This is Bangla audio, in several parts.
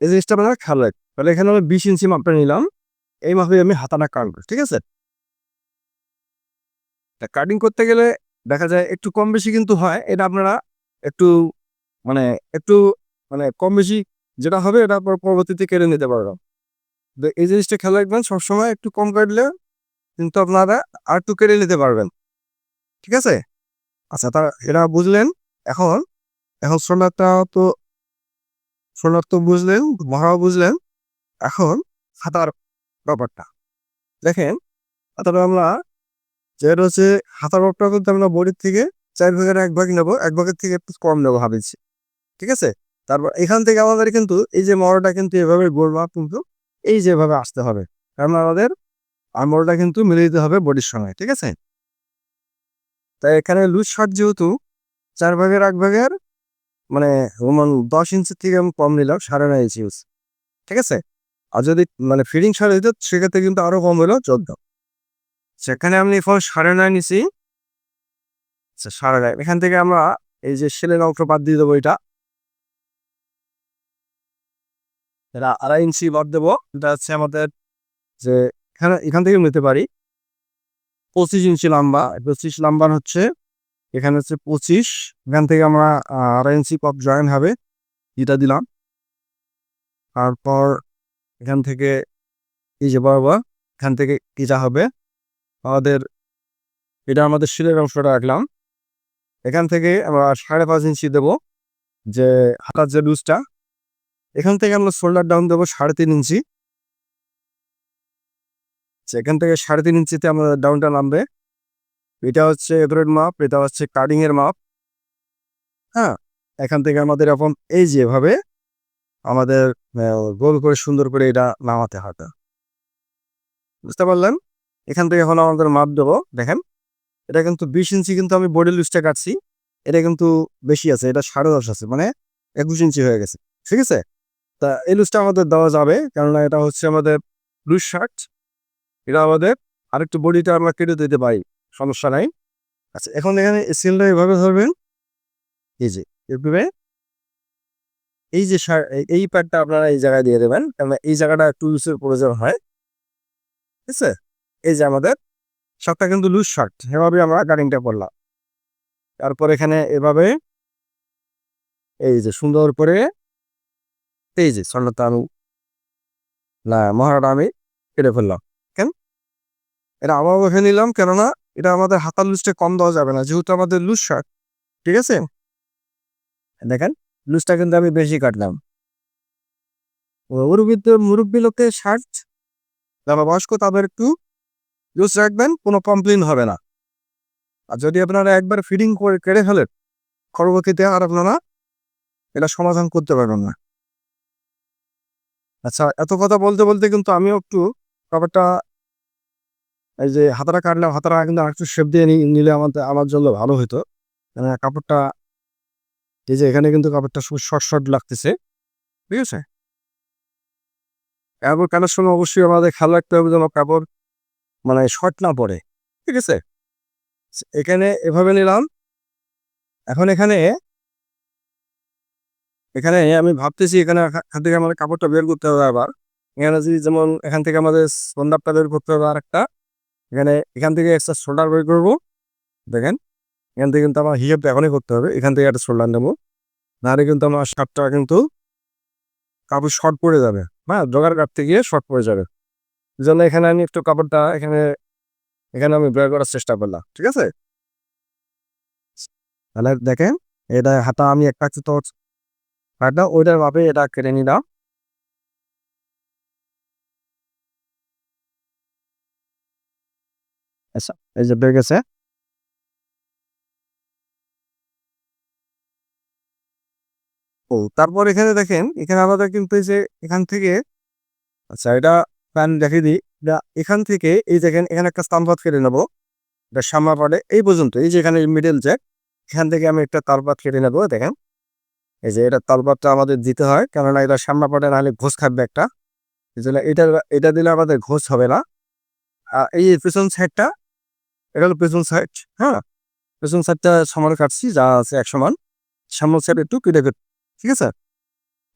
এই জিনিসটা আপনারা খেয়াল রাখবেন তাহলে এখানে আমি বিশ ইঞ্চি মাপটা নিলাম। এই মাপে আমি হাতাটা কাটবো, ঠিক আছে? তা কাটিং করতে গেলে দেখা যায় একটু কম বেশি কিন্তু হয়। এটা আপনারা একটু মানে একটু মানে কম বেশি যেটা হবে এটা পর- পরবর্তীতে কেটে নিতে পারবেন। তো এই জিনিসটা খেয়াল রাখবেন, সবসময় একটু কম কাটলে কিন্তু আপনারা আর একটু কেটে নিতে পারবেন। ঠিক আছে? আচ্ছা তা এরা বুঝলেন। এখন এখন সোনারটা তো সোনার বুঝলেন মহা বুঝলেন, এখন হাতার ব্যাপারটা। দেখেন হাতাটা আমরা যেটা হচ্ছে হাতার ব্যাপারটা কিন্তু আমরা বডির থেকে চার ভাগের এক ভাগ নেব, এক ভাগের থেকে একটু কম নেব ভাবিছি। ঠিক আছে? তারপর এখান থেকে আমাদের কিন্তু এই যে মরটা কিন্তু এভাবে গোলমা কিন্তু এই যেভাবে আসতে হবে। কারণ আমাদের আমরটা কিন্তু মিলে দিতে হবে বডির সঙ্গে, ঠিক আছে? তাই এখানে লুজ শার্ট যেহেতু চার ভাগের এক ভাগের মানে দশ ইঞ্চি থেকে আমি কম নিলাম, সাড়ে নয় ইঞ্চি ইউজ ঠিক আছে? আর যদি মানে ফিডিং সাড়ে দিত, সেক্ষেত্রে কিন্তু আরও কম হলো চোদ্দ। সেখানে আমি এখন সাড়ে নয় নিছি। আচ্ছা সাড়ে নয়। এখান থেকে আমরা এই যে সেলের অংশ বাদ দিয়ে দেবো এটা। এটা আড়াই ইঞ্চি বাদ দেবো। এটা হচ্ছে আমাদের যে, এখানে, এখান থেকে নিতে পারি। পঁচিশ ইঞ্চি লম্বা। পঁচিশ লম্বার হচ্ছে এখানে হচ্ছে পঁচিশ, এখান থেকে আমরা ইঞ্চি কপ জয়েন হবে এটা দিলাম। তারপর এখান থেকে এই যে বরাবর এখান থেকে ইটা হবে, আমাদের, এটা আমাদের শিলের অংশটা রাখলাম। এখান থেকে আমরা সাড়ে পাঁচ ইঞ্চি দেবো, যে হাতার যে লুজটা, এখান থেকে আমরা শোল্ডার ডাউন দেবো সাড়ে তিন ইঞ্চি এখান থেকে সাড়ে তিন ইঞ্চিতে আমাদের ডাউনটা নামবে। এটা হচ্ছে এবারের মাপ, এটা হচ্ছে কাটিং এর মাপ। হ্যাঁ এখান থেকে আমাদের এখন এই যেভাবে আমাদের গোল করে সুন্দর করে এটা নামাতে হবে। বুঝতে পারলেন? এখান থেকে এখন আমাদের মাপ দেবো, দেখেন। এটা কিন্তু বিশ ইঞ্চি কিন্তু আমি বডি লুজটা কাটছি, এটা কিন্তু বেশি আছে, এটা সাড়ে দশ আছে মানে একুশ ইঞ্চি হয়ে গেছে, ঠিক আছে? তা এই লুজটা আমাদের দেওয়া যাবে, কেননা এটা হচ্ছে আমাদের লুজ শার্ট, এটা আমাদের আরেকটু বডিটা আমরা কেটে দিতে পারি। সমস্যা নাই। আচ্ছা এখন এখানে স্কেলটা এভাবে ধরবেন। এই যে, এভাবে। এই যে এই প্যাডটা আপনারা এই জায়গায় দিয়ে দেবেন, কেননা এই জায়গাটা একটু লুজের প্রয়োজন হয়। ঠিক আছে? এই যে আমাদের শার্টটা কিন্তু লুজ শার্ট এভাবে আমরা কাটিংটা করলাম। তারপর এখানে এভাবে এই যে সুন্দর করে এই যে স্বর্ণতা আমি না মহারাটা আমি কেটে ফেললাম, কেন? এটা আমার ওখানে নিলাম, কেননা এটা আমাদের হাতার লুজটা কম দেওয়া যাবে না, যেহেতু আমাদের লুজ শার্ট, ঠিক আছে? দেখেন, লুজটা কিন্তু আমি বেশি কাটলাম। মুরব্বী মুরব্বী লোকের শার্ট যারা বয়স্ক তাদের একটু লুজ রাখবেন, কোনো কমপ্লেন হবে না। আর যদি আপনারা একবার ফিডিং করে কেড়ে ফেলেন, পরবর্তীতে আর আপনারা এটা সমাধান করতে পারবেন না। আচ্ছা এত কথা বলতে বলতে কিন্তু আমিও একটু ব্যাপারটা এই যে হাতাটা কাটলাম হাতাটা কিন্তু আরেকটু শেপ দিয়ে নিলে আমার আমার জন্য ভালো হতো মানে কাপড়টা, এই যে এখানে কিন্তু কাপড়টা শর্ট শর্ট লাগতেছে, ঠিক আছে? কাপড় কাটার সময় অবশ্যই আমাদের খেয়াল রাখতে হবে যেন কাপড় মানে শর্ট না পড়ে ঠিক আছে? এখানে এভাবে নিলাম। এখন এখানে এখানে আমি ভাবতেছি এখানে এখান থেকে আমাদের কাপড়টা বের করতে হবে আবার। এখানে যদি যেমন এখান থেকে আমাদের সন্ধ্যাপটা বের করতে হবে আর একটা এখানে এখান থেকে একটা শোল্ডার বের করব। দেখেন, এখান থেকে কিন্তু আমার হিসাবটা এখনই করতে হবে। এখান থেকে একটা শোল্ডার নেব। নাহলে কিন্তু আমার শার্টটা কিন্তু কাপড় শর্ট পড়ে যাবে। হ্যাঁ জোগাড় কাটতে গিয়ে শর্ট পড়ে যাবে। এই জন্য এখানে আমি একটু কাপড়টা এখানে এখানে আমি বের করার চেষ্টা করলাম, ঠিক আছে? তাহলে দেখেন, এটা হাতা আমি একটা তো হাতা ওইটার ভাবে এটা কেটে নিলাম। আচ্ছা এই যে ও, তারপর এখানে দেখেন, এখানে আমাদের কিন্তু এই যে এখান থেকে আচ্ছা এটা প্যান দেখিয়ে দিই। এটা এখান থেকে, এই দেখেন এখানে একটা স্তম্ভাত কেটে নেব। এটা সামা পাড়ে এই পর্যন্ত, এই যে এখানে মিডল জ্যাক এখান থেকে আমি একটা তালপাত কেটে নেব, দেখেন। এই যে এটা তালপাতটা আমাদের দিতে হয়, কেননা এটা সামনা পাটে নাহলে ঘোষ খাবে একটা। এই জন্য এটা এটা দিলে আমাদের ঘোষ হবে না। এই পিছন সাইডটা এটা হলো পেছন সাইড হ্যাঁ? পেছন সাইডটা সমান কাটছি, যা আছে এক সমান সামনের সাইড একটু কেটে কেটে, ঠিক আছে?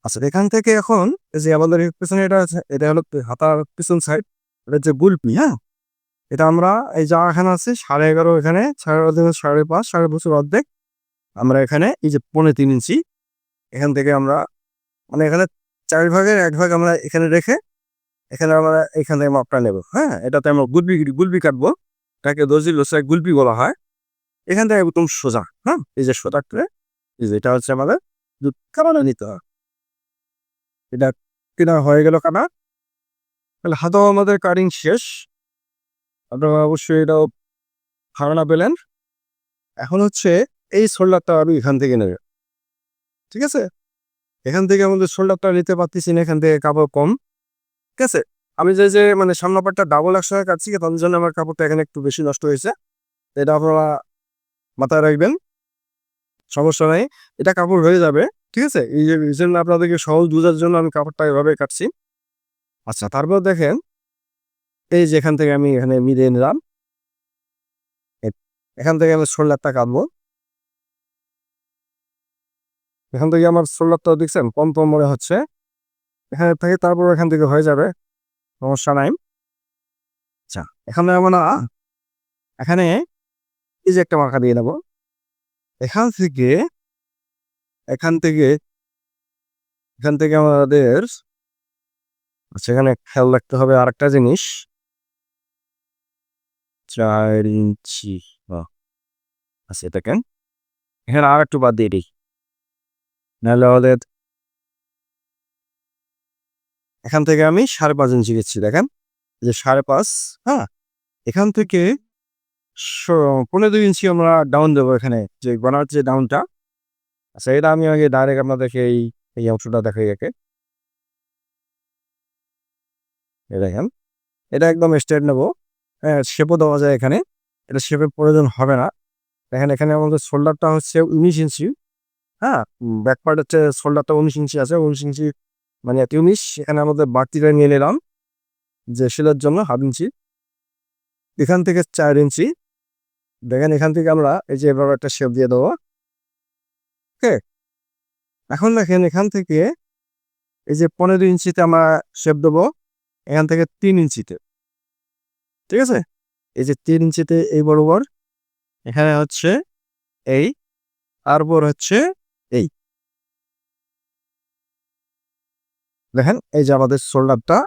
আচ্ছা এখান থেকে এখন যে আমাদের পেছনে এটা এটা হলো হাতার পিছন সাইড এটা হচ্ছে গুলপি হ্যাঁ? এটা আমরা এই যা এখানে আছে, সাড়ে এগারো এখানে, সাড়ে অর্ধেক সাড়ে পাঁচ, সাড়ে বছর অর্ধেক। আমরা এখানে এই যে পৌনে তিন ইঞ্চি, এখান থেকে আমরা মানে এখানে চার ভাগের এক ভাগ আমরা এখানে রেখে, এখানে আমরা এখান থেকে মাপটা নেব হ্যাঁ? এটাতে আমরা গুলবি গুলবি কাটবো। এটাকে দর্জি লোসায় গুলপি বলা হয়। এখান থেকে একদম সোজা হ্যাঁ? এই যে সোজা করে, এই যে এটা হচ্ছে আমাদের দুধ কামানো নিতে এটা কিনা হয়ে গেল কাটা তাহলে হাতেও আমাদের কাটিং শেষ। আপনারা অবশ্যই এটাও ধারণা পেলেন। এখন হচ্ছে এই শোল্ডারটা আমি এখান থেকে নেবে। ঠিক আছে? এখান থেকে আমাদের শোল্ডারটা নিতে পারতেছি না, এখান থেকে কাপড় কম। ঠিক আছে? আমি যে যে মানে সামনাপাটটা ডাবল একসঙ্গে কাটছি তার জন্য আমার কাপড়টা এখানে একটু বেশি নষ্ট হয়েছে। এটা আপনারা মাথায় রাখবেন। সমস্যা নাই। এটা কাপড় হয়ে যাবে, ঠিক আছে? এই যে জন্য আপনাদেরকে সহজ বোঝার জন্য আমি কাপড়টা এভাবে কাটছি। আচ্ছা তারপর দেখেন, এই যে এখান থেকে আমি এখানে মিলিয়ে নিলাম। এখান থেকে আমি শোল্ডারটা কাটবো। এখান থেকে আমার শোল্ডারটা দেখছেন কম কম মনে হচ্ছে। এখানে থেকে তারপর এখান থেকে হয়ে যাবে। সমস্যা নাই। আচ্ছা এখানে আমরা, এখানে এই যে একটা মাখা দিয়ে নেব। এখান থেকে এখান থেকে এখান থেকে আমাদের আচ্ছা এখানে খেয়াল রাখতে হবে আর একটা জিনিস। চার ইঞ্চি। আচ্ছা কেন? এখানে আর একটু বাদ দিয়ে দিই। নাহলে আমাদের এখান থেকে আমি সাড়ে পাঁচ ইঞ্চি গেছি, দেখেন। যে সাড়ে পাঁচ হ্যাঁ? এখান থেকে পনেরো দুই ইঞ্চি আমরা ডাউন দেবো এখানে, যে গনার যে ডাউনটা আচ্ছা এটা আমি আগে ডাইরেক্ট আপনাদেরকে এই এই অংশটা দেখাই একে দেখেন, এটা একদম স্ট্রেট নেব। হ্যাঁ শেপও দেওয়া যায় এখানে, এটা শেপের প্রয়োজন হবে না। দেখেন, এখানে আমাদের শোল্ডারটা হচ্ছে উনিশ ইঞ্চি হ্যাঁ? ব্যাক পার্ট হচ্ছে শোল্ডারটা উনিশ ইঞ্চি আছে, উনিশ ইঞ্চি মানে উনিশ এখানে আমাদের বাড়তিটা নিয়ে নিলাম, যে সেলার জন্য হাফ ইঞ্চি। এখান থেকে চার ইঞ্চি। দেখেন এখান থেকে আমরা এই যে এভাবে একটা শেপ দিয়ে দেবো। ওকে? এখন দেখেন এখান থেকে এই যে পনেরো ইঞ্চিতে আমরা শেপ দেবো, এখান থেকে তিন ইঞ্চিতে। ঠিক আছে? এই যে তিন ইঞ্চিতে এই বরাবর, এখানে হচ্ছে এই তারপর হচ্ছে এই। দেখেন, এই যে আমাদের শোল্ডারটা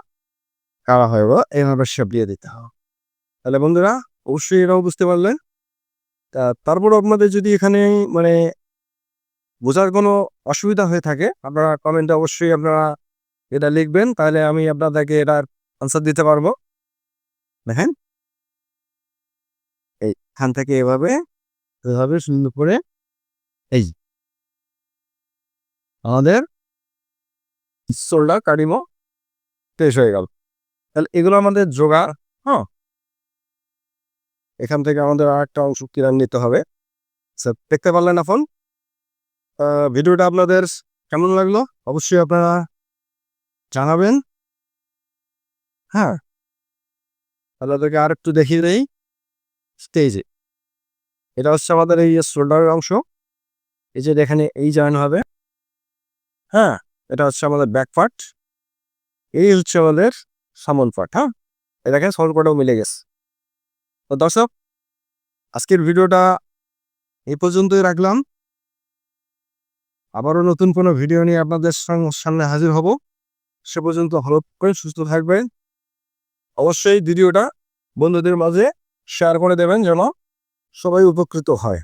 কারা হয়ে গেল, এইভাবে শেপ দিয়ে দিতে হবে। তাহলে বন্ধুরা, অবশ্যই এটাও বুঝতে পারলেন। তা তারপর আপনাদের যদি এখানে মানে বোঝার কোনো অসুবিধা হয়ে থাকে, আপনারা কমেন্টে অবশ্যই আপনারা এটা লিখবেন, তাহলে আমি আপনাদেরকে এটার আনসার দিতে পারব। দেখেন এই এইখান থেকে এভাবে এভাবে সুন্দর করে, এই আমাদের শোল্ডার কাটিমো শেষ হয়ে গেল। তাহলে এগুলো আমাদের জোগাড় হ্যাঁ? এখান থেকে আমাদের আর একটা অংশ কিনে নিতে হবে। স্যার, দেখতে পারলেন এখন ভিডিওটা আপনাদের কেমন লাগল? অবশ্যই আপনারা জানাবেন। হ্যাঁ। আপনাদেরকে আর একটু দেখিয়ে দেই। স্টেজে। এটা হচ্ছে আমাদের এই শোল্ডারের অংশ। এই যে এখানে এই জয়েন হবে। হ্যাঁ। এটা হচ্ছে আমাদের ব্যাক পার্ট এই হচ্ছে আমাদের সামন পার্ট হ্যাঁ? দেখেন সামন পার্টও মিলে গেছে। তো দর্শক, আজকের ভিডিওটা এই পর্যন্তই রাখলাম। আবারও নতুন কোনো ভিডিও নিয়ে আপনাদের সামনে হাজির হব। সে পর্যন্ত ভালো করে সুস্থ থাকবেন। অবশ্যই ভিডিওটা বন্ধুদের মাঝে শেয়ার করে দেবেন যেন সবাই উপকৃত হয়।